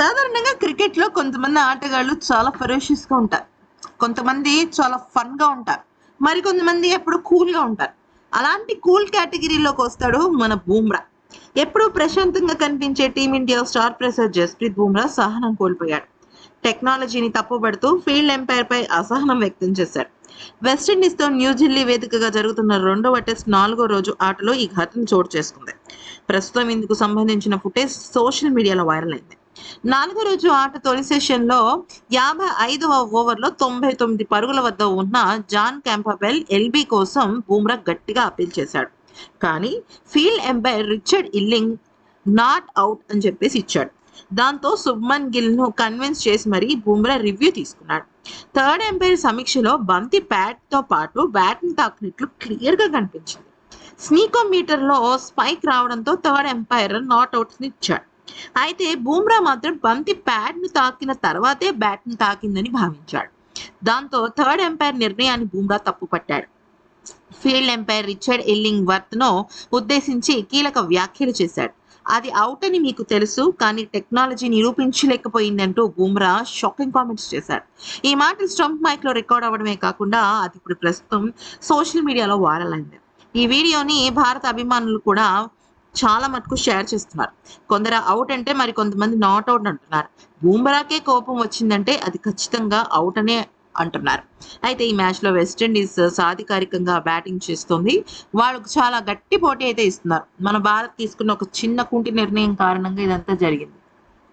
సాధారణంగా క్రికెట్లో కొంతమంది ఆటగాళ్ళు చాలా ఫెరోషియస్గా ఉంటారు. కొంతమంది చాలా ఫన్గా ఉంటారు. మరి కొంతమంది ఎప్పుడు కూల్గా ఉంటారు. అలాంటి కూల్ కేటగిరీలోకి వస్తాడు మన బూమ్రా. ఎప్పుడూ ప్రశాంతంగా కనిపించే Team India star pacer Jasprit Bumrah సహనం కోల్పోయాడు. టెక్నాలజీని తప్పుబడుతూ ఫీల్డ్ ఎంపైర్ పై అసహనం వ్యక్తం చేశాడు. వెస్టిండీస్తో న్యూఢిల్లీ వేదికగా జరుగుతున్న రెండవ టెస్ట్ నాలుగో రోజు ఆటలో ఈ ఘటన చోటు చేసుకుంది. ప్రస్తుతం ఇందుకు సంబంధించిన ఫుటేజ్ సోషల్ మీడియాలో వైరల్ అయింది. నాలుగో రోజు ఆట తొలి సెషన్లో యాభై ఐదవ ఓవర్లో తొంభై తొమ్మిది పరుగుల వద్ద ఉన్న జాన్ క్యాంపబెల్ ఎల్బీ కోసం బూమ్రా గట్టిగా అప్పీల్ చేశాడు. కానీ field umpire Richard ఇల్లింగ్ not out అని చెప్పేసి ఇచ్చాడు. దాంతో శుభ్మన్ గిల్ను కన్విన్స్ చేసి మరీ బుమ్రా రివ్యూ తీసుకున్నాడు. థర్డ్ ఎంపైర్ సమీక్షలో బంతి ప్యాడ్తో పాటు బ్యాట్ని తాకినట్లు క్లియర్గా కనిపించింది. స్నీకోమీటర్లో స్పైక్ రావడంతో థర్డ్ ఎంపైర్ నాట్ అవుట్స్ని ఇచ్చాడు. అయితే బూమ్రా మాత్రం బంతి ప్యాడ్ను తాకిన తర్వాతే బ్యాట్ను తాకిందని భావించాడు. దాంతో థర్డ్ ఎంపైర్ నిర్ణయాన్ని బూమ్రా తప్పుపట్టాడు. ఫీల్డ్ ఎంపైర్ రిచర్డ్ ఎల్లింగ్ వర్త్ను ఉద్దేశించి కీలక వ్యాఖ్యలు చేశాడు. అది అవుట్ అని మీకు తెలుసు కానీ టెక్నాలజీ నిరూపించలేకపోయిందంటూ బూమ్రా షాకింగ్ కామెంట్స్ చేశాడు. ఈ మాటలు స్టంప్ మైక్లో రికార్డ్ అవ్వడమే కాకుండా అది ఇప్పుడు ప్రస్తుతం సోషల్ మీడియాలో వైరల్ అయింది. ఈ వీడియోని భారత అభిమానులు కూడా చాలా మటుకు షేర్ చేస్తున్నారు. కొందరు అవుట్ అంటే మరి కొంతమంది నాట్ అవుట్ అంటున్నారు. బూమ్రాకే కోపం వచ్చిందంటే అది ఖచ్చితంగా అవుట్ అనే అంటున్నారు. అయితే ఈ మ్యాచ్లో వెస్టిండీస్ uh, సాధికారికంగా బ్యాటింగ్ చేస్తుంది. వాళ్ళకు చాలా గట్టి పోటీ అయితే ఇస్తున్నారు. మన భారత్ తీసుకున్న ఒక చిన్న కుంటి నిర్ణయం కారణంగా ఇదంతా జరిగింది.